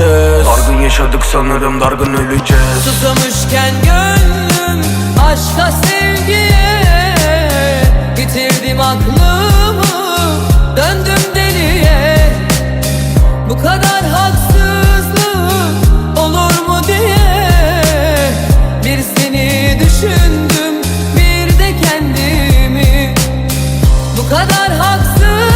öleceğiz. Dargın yaşadık sanırım dargın öleceğiz. Susamışken gönlüm aşka sevgiye. Bitirdim aklımı döndüm deliye. Bu kadar haksızlık olur mu diye. Bir seni düşündüm bir de kendimi. Bu kadar haksız